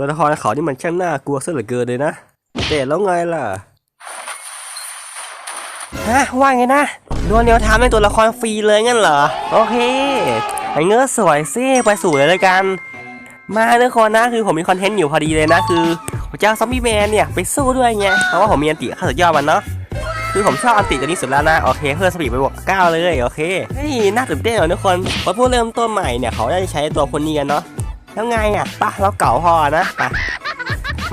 ตัวละครเขานี่มันช่างน่ากลัวซะเหลือเกินเลยนะแต่แล้วไงล่ะฮะว่าไงนะโดวลเนียวทำให้ตัวละครฟรีเลยงั้นเหรอ โอเคไอ้เงื้อสวยซิไปสู่เลยแล้วกัน มาทุกคนนะคือผมมีคอนเทนต์อยู่พอดีเลยนะคือผมจะเอาซอมบี้แมนเนี่ยไปสู้ด้วยไงเพราะว่าผมมีอันติข้าสุดยอดมันเนาะคือผมชอบอันติตัวนี้สุดแล้วนะ โอเค เพื่อสปีดไปบวกเก้าเลย โอเคเฮ้ยน่าตื่นเต้นเลยทุกคนเพราะผู้เริ่มต้นใหม่เนี่ยเขาได้ใช้ตัวคนนี้กันเนาะ แล้วไงอะปะเราเก่าพอนะไป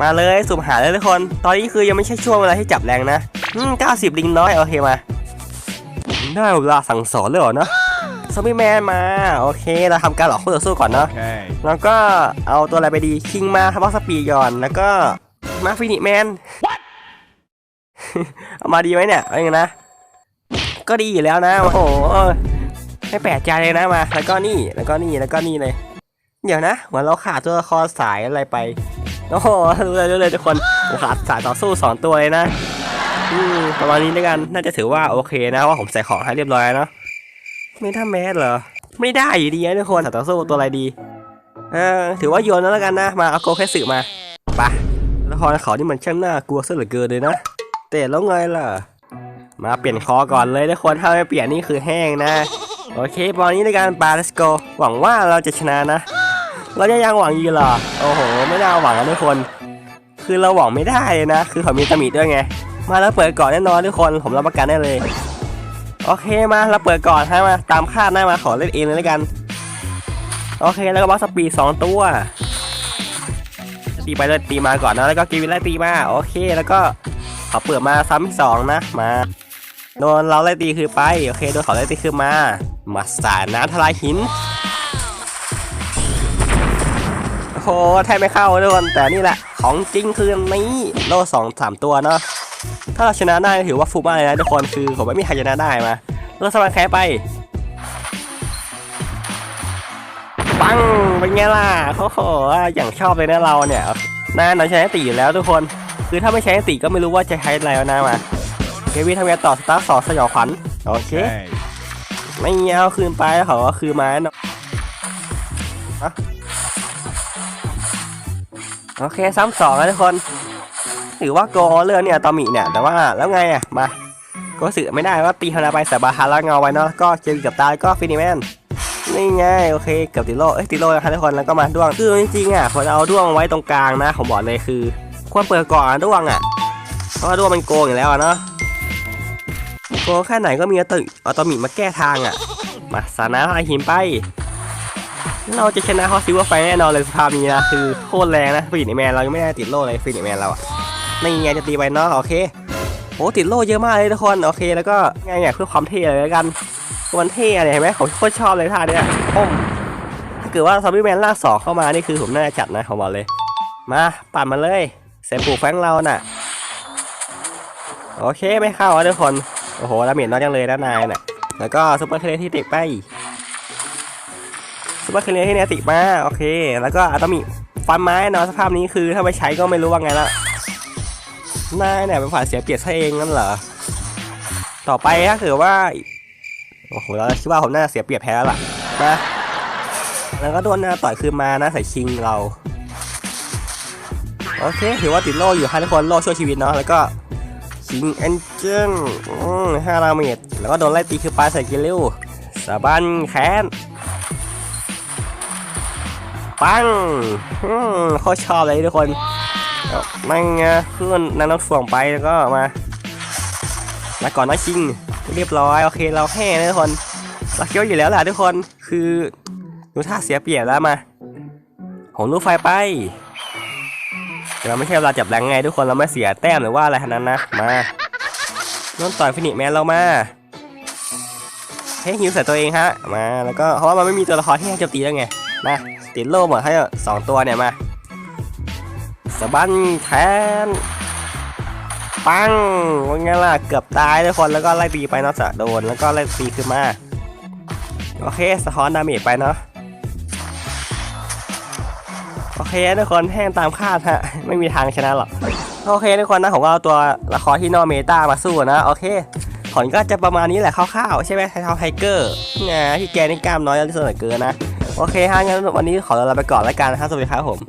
มาเลยสุ่มหาเลยทุกคน ตอนนี้คือยังไม่ใช่ช่วงเวลาที่จับแรงนะอืมเก้าสิบลิงน้อย โอเคมา ได้เวลาสั่งสอนเลยเหรอนะซอมบี้แมนมา โอเค เราทำการหลอกคู่ต่อสู้ก่อนเนาะ Okay. แล้วก็เอาตัวอะไรไปดี คิงมาทำบอสสปีดก่อน แล้วก็มาฟินิแมนเอามาดีไหมเนี่ยเอาอย่างนะ ก็ดีอยู่แล้วนะ โอ้โห ไม่แปลกใจเลยนะมา แล้วก็นี่ แล้วก็นี่ แล้วก็นี่เลย เดี๋ยวนะ เหมือนเราขาดตัวละครสายอะไรไป โอ้โหรู้เลยรู้เลยทุกคนขาดสายต่อสู้สองตัวเลยนะประมาณนี้ด้วยกันน่าจะถือว่าโอเคนะว่าผมใส่ของให้เรียบร้อยเนาะไม่ท่าแมสเหรอ ไม่ได้อยู่ดีนะทุกคนสายต่อสู้ตัวอะไรดี เออถือว่าโยนแล้วกันนะ มาเอาโกแค่สึมาปะละครเขานี่มันช่างน่ากลัวซะเหลือเกินเลยนะแต่แล้วไงล่ะ มาเปลี่ยนคอก่อนเลยทุกคนถ้าไม่เปลี่ยนนี่คือแห้งนะ โอเคตอนนี้ในการปา let's go หวังว่าเราจะชนะนะ เราจะยังหวังอยู่เหรอ โอ้โห ไม่น่าหวังนะทุกคน คือเราหวังไม่ได้นะ คือเขามีตำหนิด้วยไง มาแล้วเปิดก่อนแน่นอนทุกคน ผมรับประกันได้เลย โอเคมาเราเปิดก่อนให้มา ตามคาดหน้ามาขอเล่นเองเลยแล้วกัน โอเค แล้วก็บอสสปีดสองตัวตีไปเลยตีมาก่อนนะ แล้วก็กีวินไล่ตีมา โอเค แล้วก็เขอเปิดมาซ้ำสองนะ มาโดนเราไล่ตีคือไป โอเค โดนเขาไล่ตีคือมา มาสาดน้ำทลายหิน โอ้โหแทบไม่เข้าทุกคนแต่นี่แหละของจริงคือนี้โล่สองสามตัวเนาะถ้าเราชนะได้ถือว่าฟุกมากเลยนะทุกคนคือผมไม่มีใครชนะได้มาเราสมัครแค่ไปปังเป็นไงล่ะเขาขออย่างชอบเลยนะเราเนี่ยน่าเราใช้ตีอยู่แล้วทุกคน คือถ้าไม่ใช้ตีก็ไม่รู้ว่าจะใช้อะไรแล้วนะมาเควินทำงานต่อสตาร์สองสยองขวัญโอเค Okay. ไม่เอาคืนไปเขาก็คือมาเนาะอะ โอเคซ้ำสองแล้วทุกคนถือว่าโกเรื่องเนี่ยตอมิเนี่ยแต่ว่าแล้วไงอะมาก็สื่อไม่ได้ว่าตีธนาไปแต่บาฮาร่าเงาไว้เนาะก็เจอกับตายก็ฟินิแมนนี่ไงโอเคเกือบติโลเอ้ยติโลนะครับทุกคนแล้วก็มาด้วงคือจริงๆอะควรเอาด้วงไว้ตรงกลางนะผมบอกเลยคือ ควรเปิดก่อนด้วงอะเพราะว่าด้วงมันโกงอยู่แล้วเนาะโกงแค่ไหนก็มีอัตติอัตมิมาแก้ทางอะมาสานะพาหินไป เราจะชนะฮอสซิวไฟแน่นอนเลยสภาพนี้นะคือโคตรแรงนะฟินิแมนเรายังไม่ได้ติดโล่เลยฟินิแมนเราอะนี่ไงจะตีไปเนาะโอเคโอ้ติดโล่เยอะมากเลยทุกคนโอเคแล้วก็ไงเนี่ยเพื่อความเท่เลยแล้วกันมันเท่อะเนี่ยเห็นไหมผมโคตรชอบเลยท่าเนี้ยโอ้มถ้าเกิดว่าซอมบี้แมนล่ากสองเข้ามานี่คือผมน่าจะจัดนะผมบอกเลย มาปั่นมาเลยเสร็จปูแฟงเราน่ะโอเคไม่เข้าทุกคนโอ้โหดาเมจน้อยจังเลยนะนายน่ะแล้วก็ซุปเปอร์เคเลที่ติดไป ซุปเปอร์เคเลที่เนติมาโอเค แล้วก็อะตอมิฟันไม้นาะสภาพนี้คือถ้าไม่ใช้ก็ไม่รู้ว่าไงละนายเนี่ยเป็นฝ่ายเสียเปรียบซะเองนั่นเหรอ ต่อไปถ้าเกิดว่า โอ้โหเราคิดว่าผมน่าจะเสียเปรียบแพ้แล้วล่ะมาแล้วก็โดนหน้าต่อยคืนมานะใส่ชิงเรา โอเคถือว่าติดโล่อยู่ค่ะทุกคนโล่ช่วยชีวิตเนาะแล้วก็ชิงเอนเจนห้าราเมตแล้วก็โดนไล่ตีคือปลาใส่กิลิวสะบันแขน ปังอืมโคตรชอบเลยทุกคนเอานั่งไงขึ้นนั่งรถฟ่วงไปแล้วก็มาแล้วก่อนนะชิงเรียบร้อยโอเคเราแห้นะทุกคนเราเคี้ยวอยู่แล้วแหละทุกคนคือดูท่าเสียเปรียบแล้วมาผมลูกไฟไปแต่เราไม่ใช่เวลาจับแรงไงทุกคนเราไม่เสียแต้มหรือว่าอะไรทั้งนั้นนะมาน้นต่อยฟินิชแมนเรามาให้ฮิวใส่ตัวเองฮะมาแล้วก็เพราะว่ามันไม่มีตัวละครที่ให้โจมตีแล้วไง มาติดโล่หมดให้สองตัวเนี่ยมาสะบันแทนปังว่าไงล่ะเกือบตายทุกคนแล้วก็ไล่ตีไปเนาะจะโดนแล้วก็ไล่ตีขึ้นมาโอเคสะท้อนดาเมจไปเนาะโอเคทุกคนแห้งตามคาดฮะไม่มีทางชนะหรอกโอเคทุกคนนะผมก็เอาตัวละครที่นอเมตามาสู้นะโอเคผลก็จะประมาณนี้แหละคร่าวๆใช่ไหมไททอไทเกอร์ไงที่แกนี่กล้ามน้อยที่สุดเหลือเกินนะ โอเคฮะงั้นวันนี้ขอลาไปก่อนแล้วกันนะฮะสวัสดีครับผม